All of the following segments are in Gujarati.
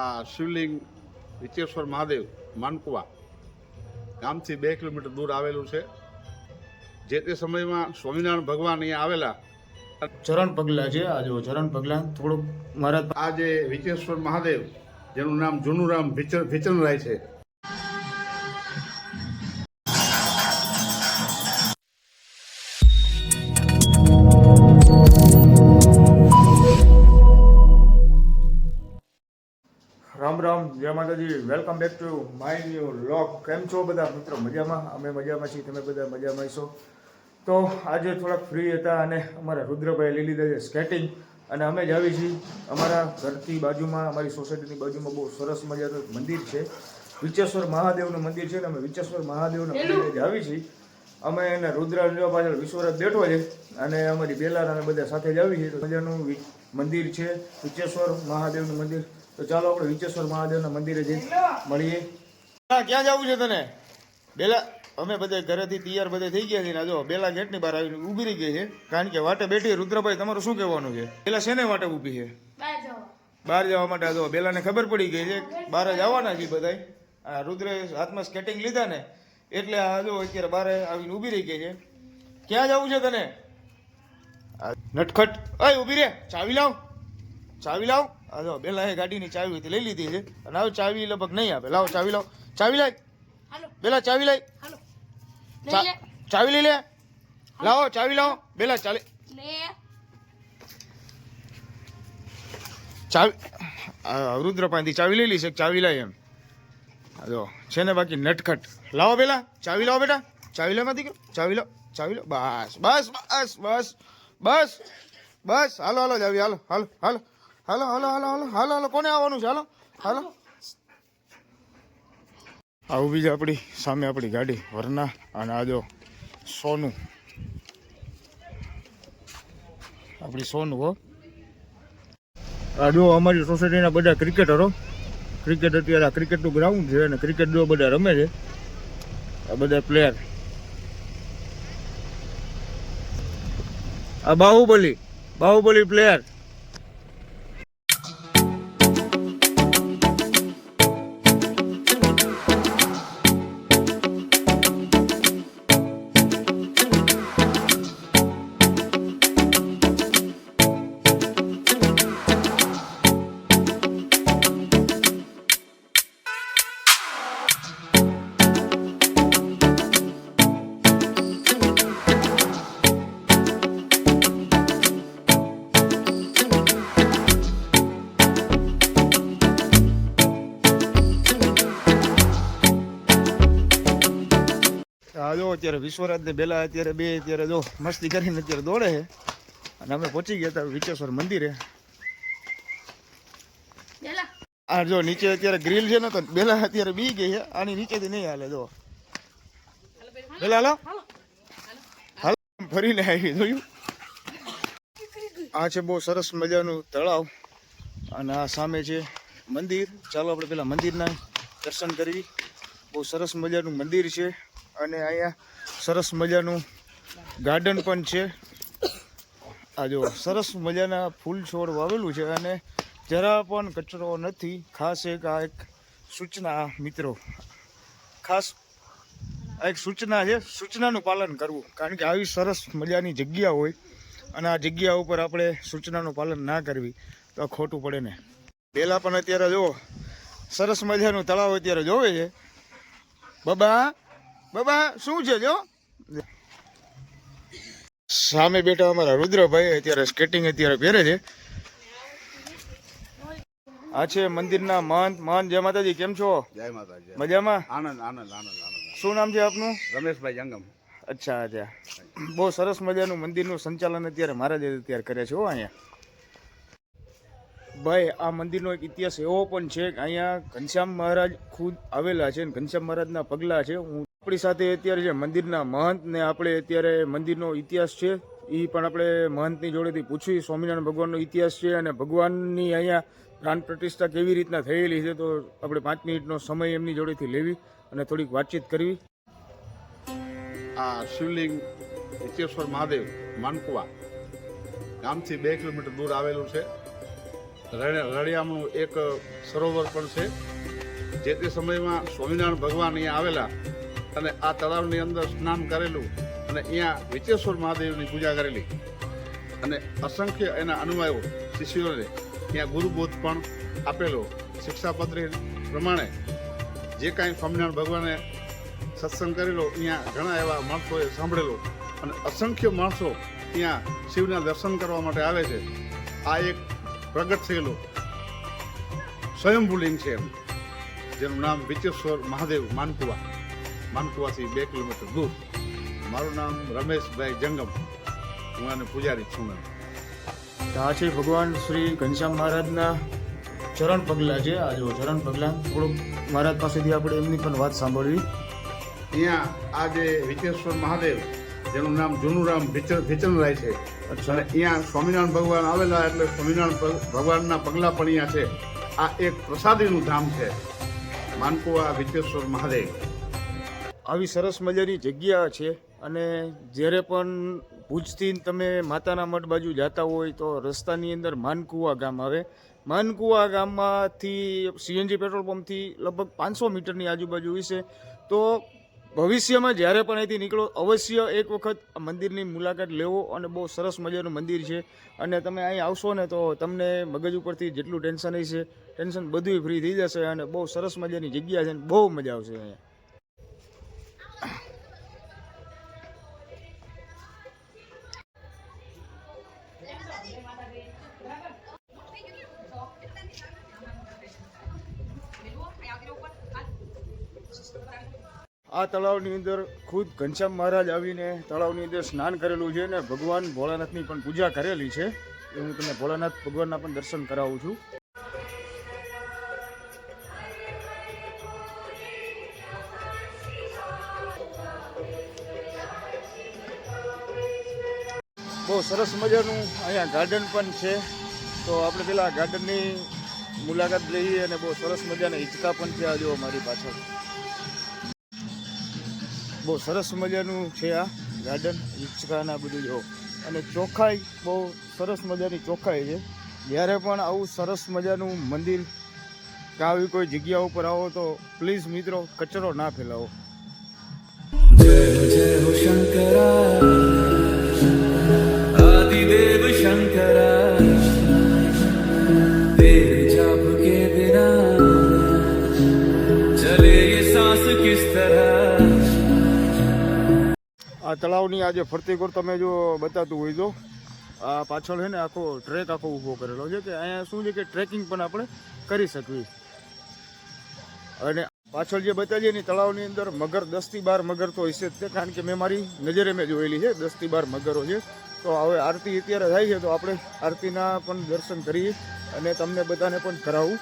આ શિવલિંગ વિચેશ્વર મહાદેવ માનકુવા ગામથી બે કિલોમીટર દૂર આવેલું છે. જે તે સમયમાં સ્વામિનારાયણ ભગવાન અહીંયા આવેલા. ચરણ પગલા છે આ જો ચરણ પગલા. થોડુંક મારા આ જે વિચેશ્વર મહાદેવ જેનું નામ જૂનું રામ વિચર વિચરણરાય છે. જય માતાજી welcome back to my new લોક કેમ છો બધા? મિત્રો મજામાં? અમે મજામાં છીએ તમે બધા મજામાં છો તો આજે થોડાક ફ્રી હતા અને અમારા રુદ્રભાઈ લઈ લીધા છે સ્કેટિંગ અને અમે જ આવી છીએ. અમારા ઘરથી બાજુમાં અમારી સોસાયટીની બાજુમાં બહુ સરસ મજાનું મંદિર છે. વિચેશ્વર મહાદેવનું મંદિર છે ને અમે વિચેશ્વર મહાદેવના મંદિરે જ આવી છીએ. અમે એને રુદ્ર લેવા પાછળ વિશ્વરાજ બેઠો છે અને અમારી બેલાર અમે બધા સાથે જ આવી છીએ. મજાનું મંદિર છે. વિચેશ્વર મહાદેવનું મંદિર. તો ચાલો આપણે વિચેશ્વર મહાદેવના મંદિરે જઈ મળીએ. ક્યાં જવું છે તને? બેલા અમે બધા ઘરેથી તૈયાર બધા થઈ ગયા છે જો બેલા ગેટની બહાર આવીને ઊભી રહી ગઈ છે. કારણ કે વાટે બેઠી રુદ્રભાઈ તમારું શું કહેવાનું છે? બેલા શેને વાટે ઊભી છે? બહાર જવા. માટે જો બેલાને ખબર પડી ગઈ છે બહાર જવાના છે બધાય. આ રુદ્રે હાથમાં સ્કેટિંગ લીધા ને એટલે આ જો અત્યારે બહાર આવીને ઊભી રહી ગઈ છે. ક્યાં જવું છે તને? આ નટખટ. અય ઊભી રે. ચાવી લાવ. ચાવી લાવ. આ જો બેલા એ ગાડીની ચાવી હતી લઈ લીધી છે. અને હવે ચાવી લગભગ નહીં આપે. લાવો ચાવી લાવ. ચાવી લાય. હાલો. બેલા ચાવી લાય. હાલો. ચા- લે. ચાવી લઈ લે. લાવો ચાવી લાવો. બેલા ચાલે. લે. ચાવી આ રુદ્ર પાસેથી ચાવી લઈ લઈશ એક ચાવી લાય એમ. આ જો છે ને બાકી નટખટ. લાવો પેલા ચાવી લાવો બેટા. ચાવી લો દીકરો ચાવી લો ચાવી લો બસ બસ બસ બસ. બસ બસ. હાલો હાલો ચાવી હાલો હાલો હાલો. હાલો હાલો હાલો હાલો હાલો હાલો, કોને આવવાનું છે? હાલો હાલો. આવું બીજી આપણી, સામે આપણી ગાડી, વરના, અને આજો સોનું. આપણી સોનું, હો. આ જો અમારી સોસાયટીના બધા ક્રિકેટરો, ક્રિકેટ અત્યારે આ ક્રિકેટનું ગ્રાઉન્ડ છે અને ક્રિકેટ જો બધા રમે છે. આ બધા પ્લેયર આ બાહુબલી બાહુબલી પ્લેયર આ જો અત્યારે વિશ્વરાજ ને બેલા અત્યારે બે અત્યારે જો મસ્તી કરીને અત્યારે દોડે છે. અને અમે પહોંચી ગયા હતા વિચેશ્વર મંદિરે. આ જો નીચે અત્યારે ગ્રીલ છે ને તો બેલા અત્યારે બી ગઈ છે. આની નીચેથી નહીં હાલે જો. બેલા હાલો. હાલો. હાલો. ફરીને આવી જોયું. આ છે બહુ સરસ મજાનું તળાવ. અને આ સામે છે મંદિર. ચાલો આપણે પેલા મંદિરના દર્શન કરવી બહુ સરસ મજાનું મંદિર છે. અને અહીંયા સરસ મજાનું ગાર્ડન પણ છે. આ જો સરસ મજાના ફૂલ છોડ વાવેલું છે અને જરા પણ કચરો નથી. ખાસ એક આ એક સૂચના મિત્રો. ખાસ આ એક સૂચના છે, સૂચનાનું પાલન કરવું. કારણ કે આવી સરસ મજાની જગ્યા હોય અને આ જગ્યા ઉપર આપણે સૂચનાનું પાલન ના કરવી, તો ખોટું પડે ને. પહેલાં પણ અત્યારે જુઓ સરસ મજાનું તળાવ અત્યારે જોવે છે. બાબા બાબા શું છે જો? સામે બેઠા અમારા રુદ્રભાઈ અત્યારે સ્કેટિંગ અત્યારે પહેરે છે. આ છે મંદિરના મહંત. મહંત જય માતાજી કેમ છો? જય માતાજી. મજામાં? આનંદ આનંદ આનંદ આનંદ. શું નામ છે આપનું? રમેશભાઈ જંગમ. અચ્છા અચ્છા. બહુ સરસ મજાનું મંદિરનું સંચાલન અત્યારે મહારાજે અત્યારે કરે છે હો અહીંયા. ભાઈ આ મંદિરનો એક ઇતિહાસ એવો પણ છે કે અહીંયા ઘનશ્યામ મહારાજ ખુદ આવેલા છે અને ઘનશ્યામ મહારાજના પગલાં છે. હું આપણી સાથે અત્યારે જે મંદિરના મહંત ને આપણે અત્યારે મંદિરનો ઇતિહાસ છે એ પણ આપણે મહંતની જોડેથી પૂછ્યું. સ્વામિનારાયણ ભગવાનનો ઇતિહાસ છે અને ભગવાનની અહીંયા પ્રાણ પ્રતિષ્ઠા કેવી રીતના થયેલી છે તો આપણે પાંચ મિનિટનો સમય એમની જોડેથી લેવી અને થોડીક વાતચીત કરવી. આ શિવલિંગ વિચેશ્વર મહાદેવ, માનકુવા ગામથી બે કિલોમીટર દૂર આવેલું છે. રળિયામણું એક સરોવર પણ છે. જે તે સમયમાં સ્વામિનારાયણ ભગવાન અહીંયા આવેલા અને આ તળાવની અંદર સ્નાન કરેલું અને અહીંયા વિચેશ્વર મહાદેવની પૂજા કરેલી. અને અસંખ્ય એના અનુયાયો શિષ્યોને ત્યાં ગુરુબોધ પણ આપેલો. શિક્ષાપત્રી પ્રમાણે જે કાંઈ સ્વામિનારાયણ ભગવાને સત્સંગ કરેલો અહીંયા ઘણા એવા માણસોએ સાંભળેલો. અને અસંખ્ય માણસો ત્યાં શિવના દર્શન કરવા માટે આવે છે. આ એક પ્રગટ થયેલો સ્વયંભૂલિંગ છે એમ, જેનું નામ વિચેશ્વર મહાદેવ માનકુવા. માનકુવાથી બે કિલોમીટર દૂર. મારું નામ રમેશભાઈ જંગમ. હું આને પૂજારી છું એમ આ છે ભગવાન શ્રી ઘનશ્યામ મહારાજના ચરણ પગલાં છે. આ જો ચરણ પગલાં. થોડુંક મહારાજ પાસેથી આપણે એમની પણ વાત સાંભળવી. અહીંયા આ જે વિચેશ્વર મહાદેવ જેનું નામ જૂનું નામ ભીચન ભીચનરાય છે. અને અહીંયા સ્વામિનારાયણ ભગવાન આવેલા એટલે સ્વામિનારાયણ ભગવાનના પગલાં પણ અહીંયા છે. આ એક પ્રસાદીનું ધામ છે. માનકુવા વિચેશ્વર મહાદેવ. આવી સરસ મજાની જગ્યા છે અને જ્યારે પણ ભુજથી તમે માતાના મઠ બાજુ જતા હોય તો રસ્તાની અંદર માનકુવા ગામ આવે. માનકુવા ગામમાંથી સીએનજી પેટ્રોલ પંપથી લગભગ પાંચસો મીટરની આજુબાજુ હશે તો ભવિષ્યમાં જ્યારે પણ અહીંથી નીકળો, અવશ્ય એક વખત મંદિરની મુલાકાત લેવો અને બહુ સરસ મજાનું મંદિર છે. અને તમે અહીં આવશો ને તો તમને મગજ ઉપરથી જેટલું ટેન્શન હશે, ટેન્શન બધું ફ્રી થઈ જશે અને બહુ સરસ મજાની જગ્યા છે અને બહુ મજા આવશે અહીંયા. આ તળાવની અંદર ખુદ ઘનશ્યામ મહારાજ આવીને તળાવની અંદર સ્નાન કરેલું છે અને ભગવાન ભોળાનાથની પણ પૂજા કરેલી છે. એ હું તમને ભોળાનાથ ભગવાનના પણ દર્શન કરાવું છું. બહુ સરસ મજાનું અહીંયા ગાર્ડન પણ છે. તો આપણે પેલા ગાર્ડનની મુલાકાત લઈએ અને બહુ સરસ મજાના હિંચકા પણ છે આ જો મારી પાછળ. બહુ સરસ મજાનું છે આ ગાર્ડન હિચકાના બધું જો. અને ચોખ્ખાઈ બહુ સરસ મજાની ચોખ્ખાઈ છે. જ્યારે પણ આવું સરસ મજાનું મંદિર કે આવી કોઈ જગ્યા ઉપર આવો તો પ્લીઝ મિત્રો કચરો ના ફેલાવો. શંકરા. આદિદેવ શંકરા. તળાવની આજે ફરતી કોર તમે જો બતાતું હોય તો આ પાછળ છે ને આખો ટ્રેક આખો ઊભો કરેલો છે કે અહીંયા શું છે કે ટ્રેકિંગ પણ આપણે કરી શકીએ અને પાછળ જે બતાવીએ ને તળાવની અંદર મગર દસથી બાર મગર તો હશે જ તે, કારણ કે મેં મારી નજરે મેં જોયેલી છે દસથી બાર મગરો છે. તો હવે આરતી અત્યારે થાય છે તો આપણે આરતીના પણ દર્શન કરીએ અને તમને બધાને પણ કરાવું.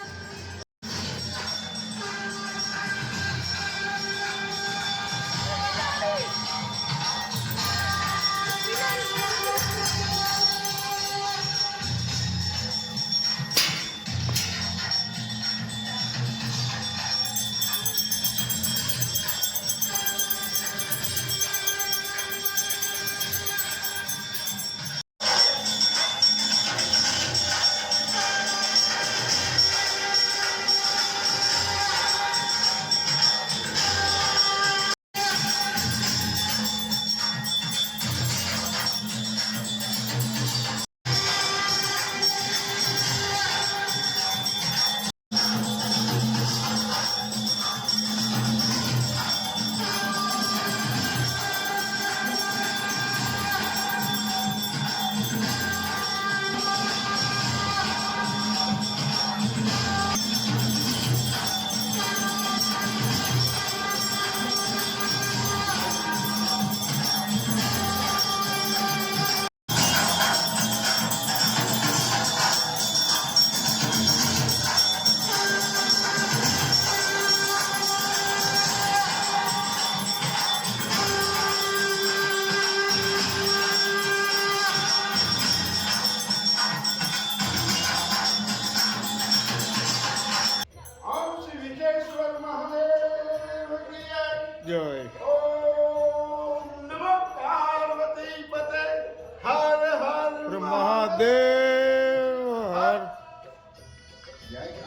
也一样。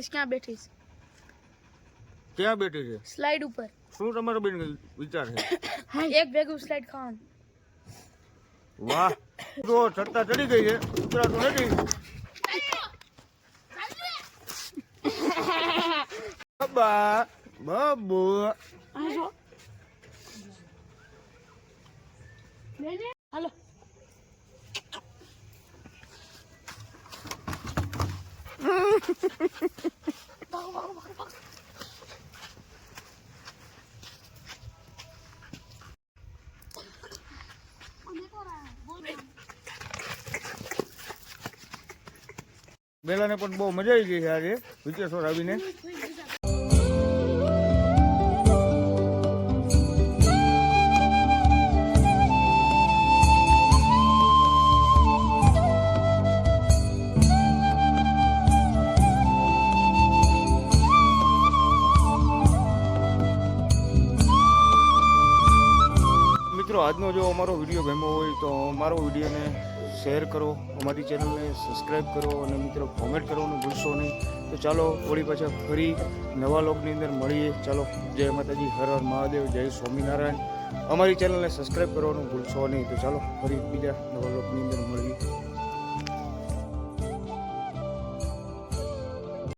ગાઈસ ક્યાં બેઠી છે? ક્યાં બેઠી છે? સ્લાઇડ ઉપર. શું તમારો બેન વિચાર છે? એક ભેગું સ્લાઇડ ખાવાનું. વાહ. તો છત્તા ચડી ગઈ છે. ઉતરાતું નથી. બાબા બાબુ. હાલો. બેલાને પણ બહુ મજા આવી ગઈ છે આજે. વિચેશ્વર આવીને. મિત્રો, આજનો જો અમારો વીડિયો ગમ્યો હોય તો અમારો વિડીયોને શેર કરો, અમારી ચેનલને સબસ્ક્રાઈબ કરો અને મિત્રો કોમેન્ટ કરવાનું ભૂલશો નહીં. તો ચાલો, થોડી પાછા ફરી નવા લોકની અંદર મળીએ. ચાલો, જય માતાજી, હર હર મહાદેવ, જય સ્વામિનારાયણ. અમારી ચેનલને સબસ્ક્રાઈબ કરવાનું ભૂલશો નહીં. તો ચાલો, ફરી બીજા નવા લોકની અંદર મળીએ.